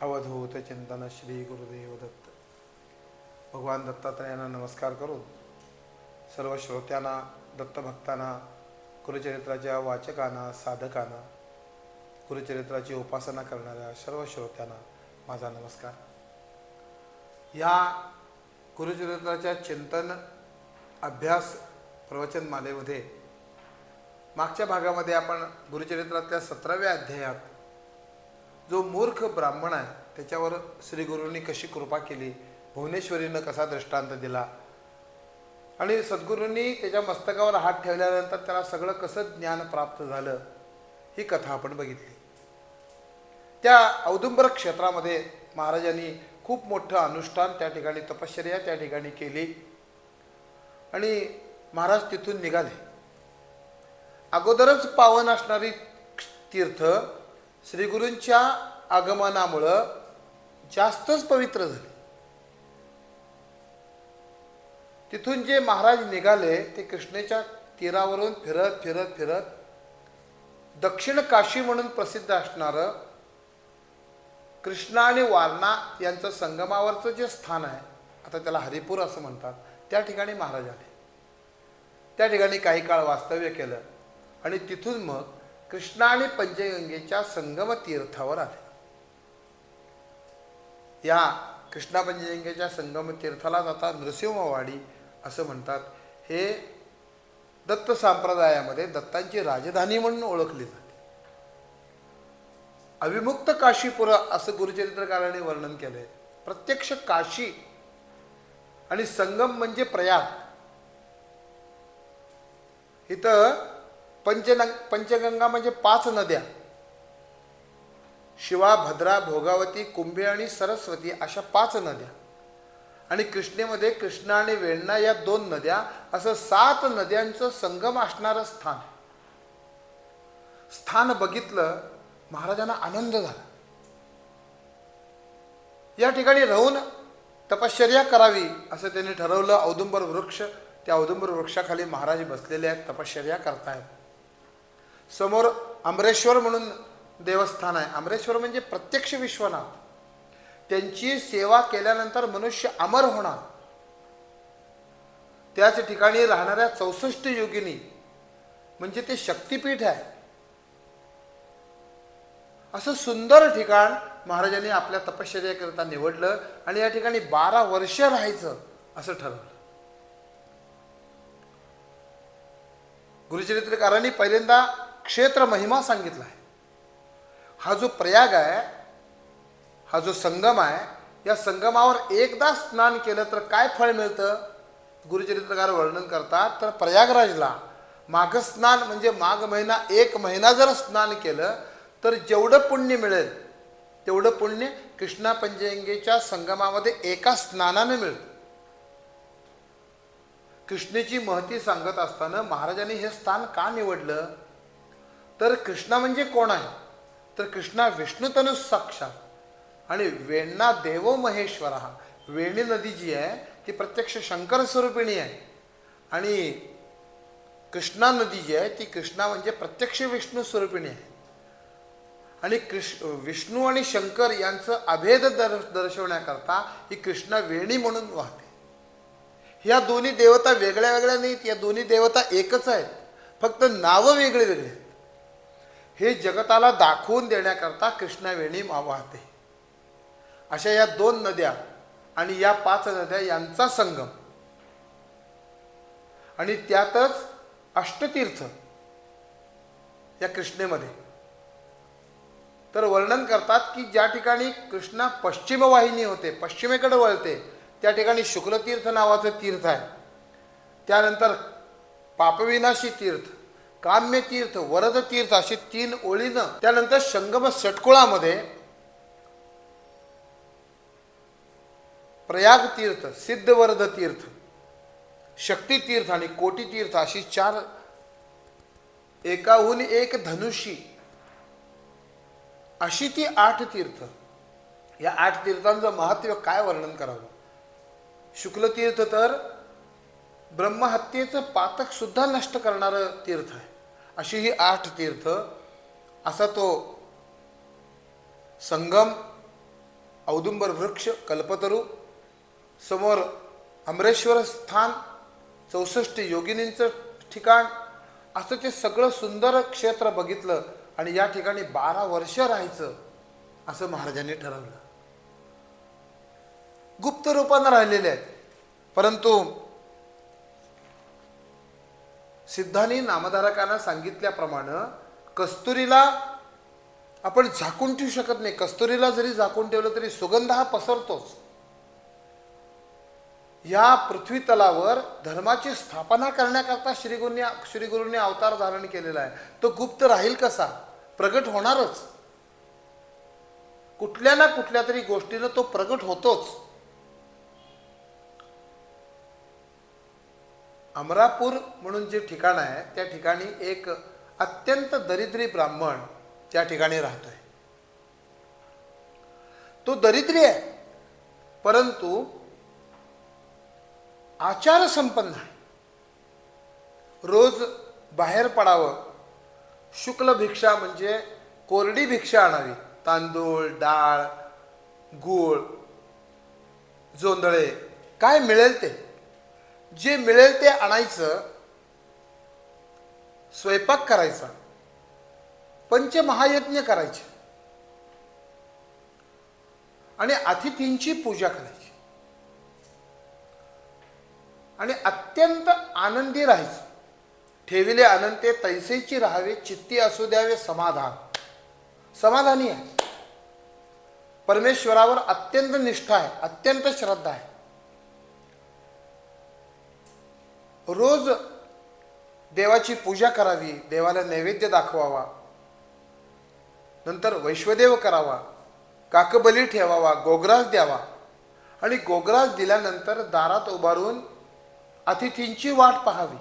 अवधूत चिंतन श्री गुरुदेव दत्त. भगवान दत्तात्रयांना नमस्कार करून सर्व श्रोत्यांना दत्तभक्तांना गुरुचरित्राच्या वाचकांना साधकांना गुरुचरित्राची उपासना करणाऱ्या सर्व श्रोत्यांना माझा नमस्कार. या गुरुचरित्राच्या चिंतन अभ्यास प्रवचनमालेमध्ये मागच्या भागामध्ये आपण गुरुचरित्रातल्या सतराव्या अध्यायात जो मूर्ख ब्राह्मण आहे त्याच्यावर श्रीगुरूंनी कशी कृपा केली? भुवनेश्वरीनं कसा दृष्टांत दिला? आणि सद्गुरूंनी त्याच्या मस्तकावर हात ठेवल्यानंतर त्याला सगळं कसं ज्ञान प्राप्त झालं ही कथा आपण बघितली. त्या औदुंबर क्षेत्रामध्ये महाराजांनी खूप मोठं अनुष्ठान त्या ठिकाणी तपश्चर्या त्या ठिकाणी केली. आणि महाराज तिथून निघाले. अगोदरच पावन असणारी तीर्थ श्रीगुरूंच्या आगमनामुळं जास्तच पवित्र झाले. तिथून जे महाराज निघाले ते कृष्णेच्या तीरावरून फिरत फिरत फिरत दक्षिण काशी म्हणून प्रसिद्ध असणारं कृष्णा आणि वारणा यांचं संगमावरचं जे स्थान आहे आता त्याला हरिपूर असं म्हणतात त्या ठिकाणी महाराज आले. त्या ठिकाणी काही काळ वास्तव्य केलं आणि तिथून मग कृष्णा आणि पंचगंगेच्या संगम तीर्थावर आले. या कृष्णा पंचगंगेच्या संगम तीर्थाला आता नृसिंहवाडी असं म्हणतात. हे दत्त संप्रदायामध्ये दत्तांची राजधानी म्हणून ओळखली जाते. अविमुक्त काशीपुर असं गुरुचरित्रकाराने वर्णन केलंय. प्रत्यक्ष काशी आणि संगम म्हणजे प्रयाग. इथं पंचनंग पंचगंगा म्हणजे पाच नद्या. शिवा भद्रा भोगावती कुंभे आणि सरस्वती अशा पाच नद्या. आणि कृष्णेमध्ये कृष्णा आणि वेण्णा या दोन नद्या असं सात नद्यांचं संगम असणारं स्थान. स्थान बघितलं महाराजांना आनंद झाला. या ठिकाणी राहून तपश्चर्या करावी असं त्यांनी ठरवलं. औदुंबर वृक्ष त्या औदुंबर वृक्षाखाली महाराज बसलेले आहेत तपश्चर्या करतायत. समोर अमरेश्वर म्हणून देवस्थान आहे. अमरेश्वर म्हणजे प्रत्यक्ष विश्वनाथ. त्यांची सेवा केल्यानंतर मनुष्य अमर होणार. त्याच ठिकाणी राहणाऱ्या चौसष्ट योगिनी म्हणजे ते शक्तिपीठ आहे. असं सुंदर ठिकाण महाराजांनी आपल्या तपश्चर्याकरिता निवडलं आणि या ठिकाणी बारा वर्ष राहायचं असं ठरवलं. गुरुचरित्रकारांनी पहिल्यांदा क्षेत्र महिमा सांगितला आहे. हा जो प्रयाग आहे हा जो संगम आहे या संगमावर एकदा स्नान केलं तर काय फळ मिळतं? गुरुचरित्रकार वर्णन करतात तर प्रयागराजला माघ स्नान म्हणजे माघ महिना एक महिना जर स्नान केलं तर जेवढं पुण्य मिळेल तेवढं पुण्य कृष्णा पंचयंगेच्या संगमामध्ये एका स्नानाने मिळतं. कृष्णेची महती सांगत असताना महाराजांनी हे स्थान का निवडलं? तर कृष्णा म्हणजे कोण आहे? तर कृष्णा विष्णू साक्षात. आणि वेण्णा देवो महेश्वर हा वेणी नदी जी आहे ती प्रत्यक्ष शंकर स्वरूपिणी आहे. आणि कृष्णा नदी जी आहे ती कृष्णा म्हणजे प्रत्यक्ष विष्णू स्वरूपिणी आहे. आणि कृष् विष्णू आणि शंकर यांचं अभेद दर दर्शवण्याकरता ही कृष्णा वेणी म्हणून वाहते. ह्या दोन्ही देवता वेगळ्या वेगळ्या नाहीत या दोन्ही देवता एकच आहेत. फक्त नावं वेगळी वेगळी आहेत. हे जगताला दाखवून देण्याकरता कृष्णावेणी वाहते. अशा या दोन नद्या आणि या पाच नद्या यांचा संगम. आणि त्यातच अष्टतीर्थ या कृष्णेमध्ये. तर वर्णन करतात की ज्या ठिकाणी कृष्णा पश्चिम वाहिनी होते पश्चिमेकडे वळते त्या ठिकाणी शुक्लतीर्थ नावाचं तीर्थ आहे. त्यानंतर पापविनाशी तीर्थ काम्यतीर्थ वरद तीर्थ अशी तीन ओळीनं त्यानंतर संगम षटकुळामध्ये प्रयाग तीर्थ सिद्धवरद तीर्थ शक्ती तीर्थ आणि कोटी तीर्थ अशी चार एकाहून एक धनुषी अशी ती आठ तीर्थ. या आठ तीर्थांचं महत्त्व काय वर्णन करावं? शुक्लतीर्थ तर ब्रह्महत्येचं पातकसुद्धा नष्ट करणारं तीर्थ आहे. अशी ही आठ तीर्थ असा तो संगम औदुंबर वृक्ष कल्पतरू समोर अमरेश्वर स्थान चौसष्ट योगिनींचं ठिकाण असं ते सगळं सुंदर क्षेत्र बघितलं आणि या ठिकाणी बारा वर्ष राहायचं असं महाराजांनी ठरवलं. गुप्त रूपानं राहिलेले आहेत. परंतु सिद्धांनी नामधारकांना सांगितल्याप्रमाणे कस्तुरीला आपण झाकून ठेवू शकत नाही. कस्तुरीला जरी झाकून ठेवलं तरी सुगंध हा पसरतोच. या पृथ्वी तलावर धर्माची स्थापना करण्याकरता श्रीगुरूंनी श्रीगुरूंनी अवतार धारण केलेला आहे. तो गुप्त राहील कसा? प्रगट होणारच. कुठल्या ना कुठल्या तरी गोष्टीनं तो प्रगट होतोच. अमरापूर म्हणून जे ठिकाण आहे त्या ठिकाणी एक अत्यंत दरिद्री ब्राह्मण त्या ठिकाणी राहतोय. तो दरिद्री आहे परंतु आचार संपन्न आहे. रोज बाहेर पडावं शुक्ल भिक्षा म्हणजे कोरडी भिक्षा आणावी तांदूळ डाळ गूळ जोंधळे काय मिळेल ते? जे मिळेल ते आणायचं स्वयंपाक करायचा पंचमहायज्ञ करायचे आणि अतिथींची पूजा करायची आणि अत्यंत आनंदी राहायचं. ठेविले अनंते तैसेची राहावे चित्ती असू द्यावे समाधान. समाधानी आहे. परमेश्वरावर अत्यंत निष्ठा आहे अत्यंत श्रद्धा आहे. रोज देवाची पूजा करावी देवाला नैवेद्य दाखवावा. नंतर वैश्वदेव करावा काकबली ठेवावा गोग्रास द्यावा. आणि गोग्रास दिल्यानंतर दारात उभारून अतिथींची वाट पाहावी.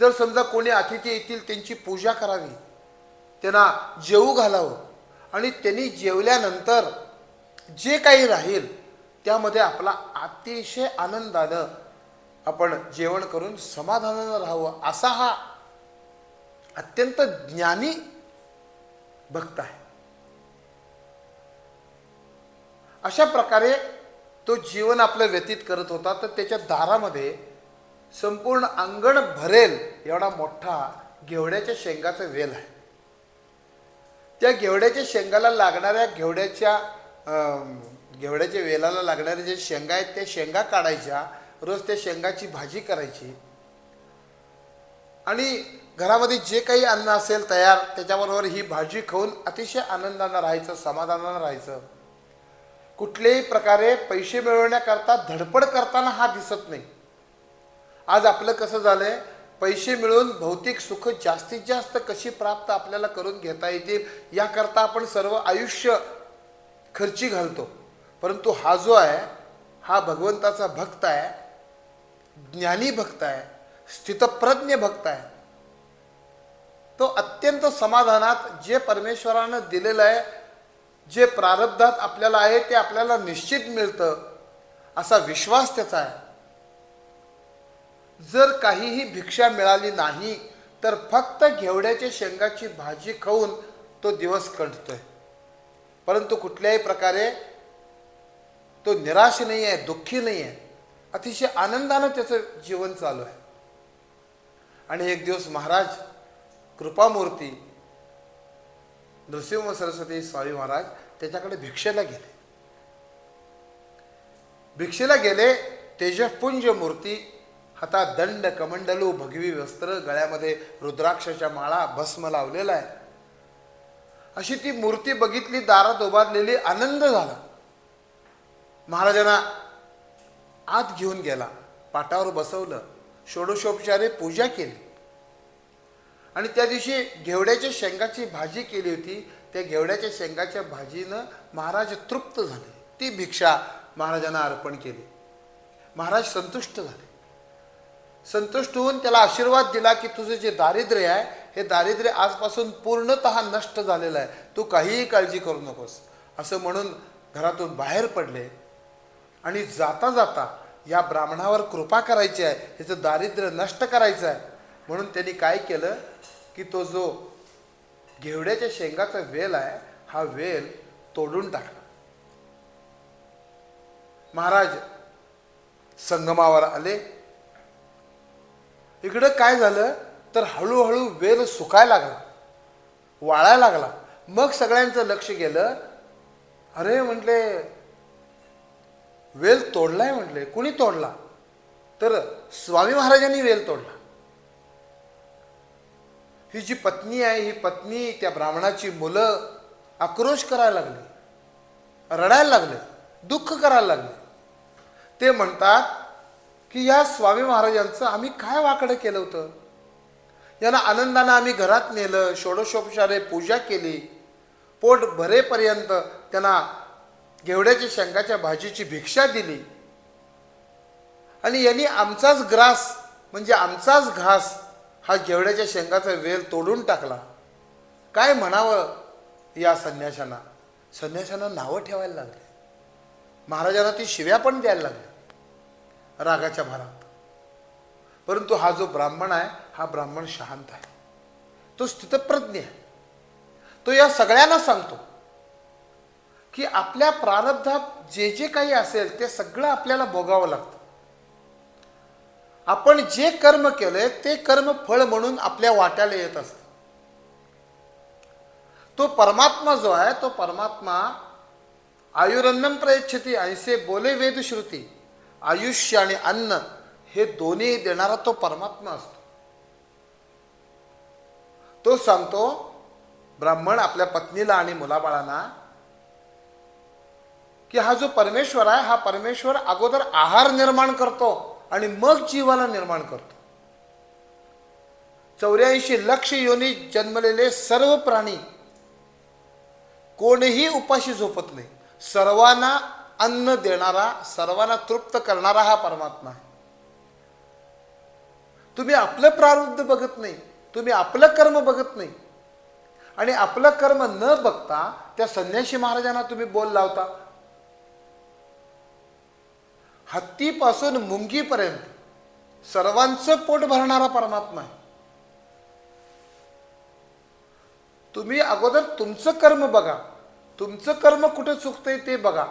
जर समजा कोणी अतिथी येतील त्यांची पूजा करावी. त्यांना जेवू घालावं. आणि त्यांनी जेवल्यानंतर जे काही राहील त्यामध्ये आपला अतिशय आनंदानं आपण जेवण करून समाधानानं राहावं असा हा अत्यंत ज्ञानी भक्त आहे. अशा प्रकारे तो जीवन आपलं व्यतीत करत होता तर त्याच्या दारामध्ये संपूर्ण अंगण भरेल एवढा मोठा घेवड्याच्या शेंगाचा वेल आहे. त्या घेवड्याच्या शेंगाला लागणाऱ्या घेवड्याच्या घेवड्याच्या वेलाला लागणाऱ्या जे शेंगा आहेत त्या शेंगा काढायच्या रोज त्या शेंगाची भाजी करायची. आणि घरामध्ये जे काही अन्न असेल तयार त्याच्याबरोबर ही भाजी खाऊन अतिशय आनंदानं राहायचं समाधानानं राहायचं. कुठल्याही प्रकारे पैसे मिळवण्याकरता धडपड करताना हा दिसत नाही. आज आपलं कसं झालंय पैसे मिळवून भौतिक सुख जास्तीत जास्त कशी प्राप्त आपल्याला करून घेता येतील याकरता आपण सर्व आयुष्य खर्ची घालतो. परंतु हा जो आहे हा भगवंताचा भक्त आहे ज्ञानी भक्त आहे स्थितप्रज्ञ भक्त आहे तो अत्यंत समाधानात जे परमेश्वरानं दिलेलं आहे जे प्रारब्धात आपल्याला आहे ते आपल्याला निश्चित मिळतं असा विश्वास त्याचा आहे. जर काहीही भिक्षा मिळाली नाही तर फक्त घेवड्याच्या शेंगाची भाजी खाऊन तो दिवस कंठतोय परंतु कुठल्याही प्रकारे तो निराश नाही आहे दुःखी नाही आहे अतिशय आनंदानं त्याचं जीवन चालू आहे. आणि एक दिवस महाराज कृपामूर्ती नृसिंह सरस्वती स्वामी महाराज त्याच्याकडे भिक्षेला गेले. भिक्षेला गेले तेजपुंज मूर्ती हातात दंड कमंडलू भगवी वस्त्र गळ्यामध्ये रुद्राक्षाच्या माळा भस्म लावलेला आहे. अशी ती मूर्ती बघितली दारात उभारलेली आनंद झाला. महाराजांना आत घेऊन गेला. पाटावर बसवलं. षोडशोपचारे पूजा केली. आणि त्या दिवशी घेवड्याच्या शेंगाची भाजी केली होती. त्या घेवड्याच्या शेंगाच्या भाजीनं महाराज तृप्त झाले. ती भिक्षा महाराजांना अर्पण केली. महाराज संतुष्ट झाले. संतुष्ट होऊन त्याला आशीर्वाद दिला की तुझं जे दारिद्र्य आहे हे दारिद्र्य आजपासून पूर्णतः नष्ट झालेलं आहे. तू काहीही काळजी करू नकोस. असं म्हणून घरातून बाहेर पडले. आणि जाता जाता या ब्राह्मणावर कृपा करायची आहे त्याचं दारिद्र्य नष्ट करायचं आहे. म्हणून त्यांनी काय केलं की तो जो घेवड्याच्या शेंगाचा वेल आहे हा वेल तोडून टाकला. महाराज संगमावर आले. इकडं काय झालं? तर हळूहळू वेल सुकायला लागला वाळायला लागला. मग सगळ्यांचं लक्ष गेलं. अरे म्हटले वेल तोडलाय म्हटले. कुणी तोडला? तर स्वामी महाराजांनी वेल तोडला. ही जी पत्नी आहे ही पत्नी त्या ब्राह्मणाची मुलं आक्रोश करायला लागली. रडायला लागले. दुःख करायला लागले. ते म्हणतात की या स्वामी महाराजांचं आम्ही काय वाकडं केलं होतं? यांना आनंदानं आम्ही घरात नेलं षोडशोपचारे पूजा केली. पोट भरेपर्यंत त्यांना गेवड्याच्या शेंगाच्या भाजीची भिक्षा दिली. आणि यांनी आमचाच ग्रास म्हणजे आमचाच घास हा गेवड्याच्या शेंगाचा वेल तोडून टाकला. काय म्हणावं या संन्याशांना? संन्याशांना नावं ठेवायला लागले. महाराजांना ती शिव्या पण द्यायला लागल्या रागाच्या भरात. परंतु हा जो ब्राह्मण आहे हा ब्राह्मण शांत आहे. तो स्थितप्रज्ञ आहे. तो या सगळ्यांना सांगतो. की आपल्या प्रारब्धात जे जे काही असेल ते सगळं आपल्याला भोगावं लागतं. आपण जे कर्म केलंय ते कर्म फळ म्हणून आपल्या वाट्याला येत असतं. तो परमात्मा जो आहे तो परमात्मा आयुरन्नम प्रयच्छती ऐसे बोले वेदश्रुती आयुष्य आणि अन्न हे दोन्ही देणारा तो परमात्मा असतो. तो सांगतो ब्राह्मण आपल्या पत्नीला आणि मुलाबाळांना की हा जो परमेश्वर आहे हा परमेश्वर अगोदर आहार निर्माण करतो आणि मग जीवाला निर्माण करतो. चौऱ्याऐंशी लक्ष योनी जन्मलेले सर्व प्राणी कोणीही उपाशी झोपत नाही. सर्वांना अन्न देणारा सर्वांना तृप्त करणारा हा परमात्मा आहे. तुम्ही आपलं प्रारब्ध बघत नाही तुम्ही आपलं कर्म बघत नाही. आणि आपलं कर्म न बघता त्या संन्यासी महाराजांना तुम्ही बोल लावता. हत्तीपासून मुंगीपर्यंत सर्वांचं पोट भरणारा परमात्मा आहे. तुम्ही अगोदर तुमचं कर्म बघा. तुमचं कर्म कुठं चुकतंय ते बघा.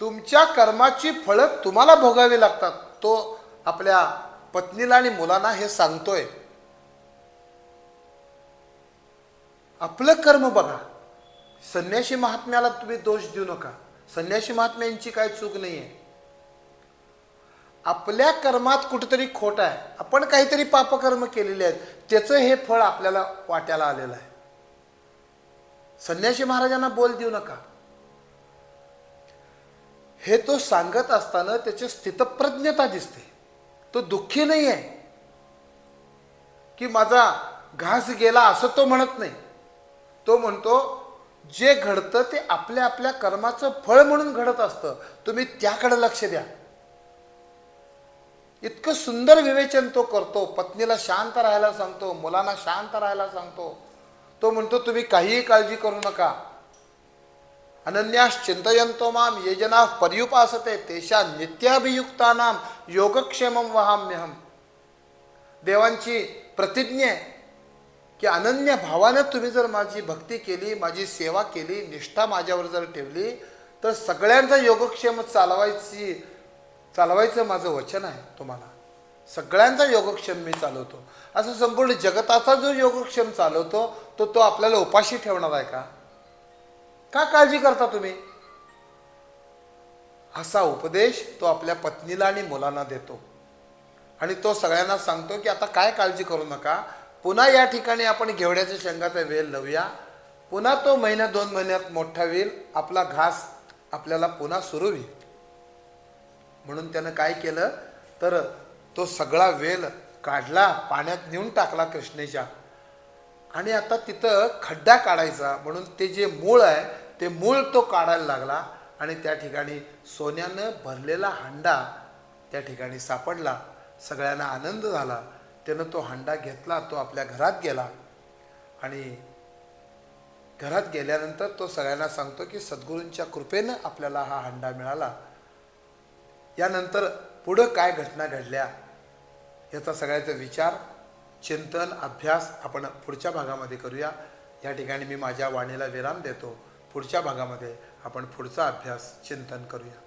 तुमच्या कर्माची फळं तुम्हाला भोगावी लागतात. तो आपल्या पत्नीला आणि मुलांना हे सांगतोय. आपलं कर्म बघा. संन्यासी महात्म्याला तुम्ही दोष देऊ नका. संन्यासी महात्म्यांची काय चूक नाही आहे आपल्या कर्मात कुठेतरी खोट आहे. आपण काहीतरी पापकर्म केलेले आहेत. त्याचं हे फळ आपल्याला वाट्याला आलेलं आहे. संन्यासी महाराजांना बोल देऊ नका. हे तो सांगत असताना त्याची स्थितप्रज्ञता दिसते. तो दुःखी नाही आहे. की माझा घास गेला असं तो म्हणत नाही. तो म्हणतो जे घडतं ते आपल्या आपल्या कर्माचं फळ म्हणून घडत असतं. तुम्ही त्याकडे लक्ष द्या. इतकं सुंदर विवेचन तो करतो. पत्नीला शांत राहायला सांगतो मुलांना शांत राहायला सांगतो. तो म्हणतो तुम्ही काहीही काळजी करू नका. अनन्यास चिंतयंतो माम ये जना पर्युपासते तेशा नित्याभियुक्तानाम योगक्षेमम वहाम्यहम. देवांची प्रतिज्ञा की अनन्य भावानं तुम्ही जर माझी भक्ती केली माझी सेवा केली निष्ठा माझ्यावर जर ठेवली तर सगळ्यांचा योगक्षेम चालवायची चालवायचं माझं वचन आहे तुम्हाला. सगळ्यांचा योगक्षेम मी चालवतो. असं संपूर्ण जगताचा जो योगक्षेम चालवतो तो तो आपल्याला उपाशी ठेवणार आहे का? का काळजी करता तुम्ही? असा उपदेश तो आपल्या पत्नीला आणि मुलांना देतो. आणि तो सगळ्यांना सांगतो की आता काय काळजी करू नका. पुन्हा या ठिकाणी आपण घेवड्याच्या शेंगाचा वेल लावूया. पुन्हा तो महिन्या दोन महिन्यात मोठा होईल. आपला घास आपल्याला पुन्हा सुरू होईल. म्हणून त्यानं काय केलं? तर तो सगळा वेल काढला पाण्यात नेऊन टाकला कृष्णेच्या. आणि आता तिथं खड्डा काढायचा. म्हणून ते जे मूळ आहे ते मूळ तो काढायला लागला. आणि त्या ठिकाणी सोन्यानं भरलेला हांडा त्या ठिकाणी सापडला. सगळ्यांना आनंद झाला. त्यानं तो हांडा घेतला तो आपल्या घरात गेला. आणि घरात गेल्यानंतर तो सगळ्यांना सांगतो की सद्गुरूंच्या कृपेनं आपल्याला हा हांडा मिळाला. यानंतर पुढं काय घटना घडल्या याचा सगळ्याचा विचार चिंतन अभ्यास आपण पुढच्या भागामध्ये करूया. या ठिकाणी मी माझ्या वाणीला विराम देतो. पुढच्या भागामध्ये आपण पुढचा अभ्यास चिंतन करूया.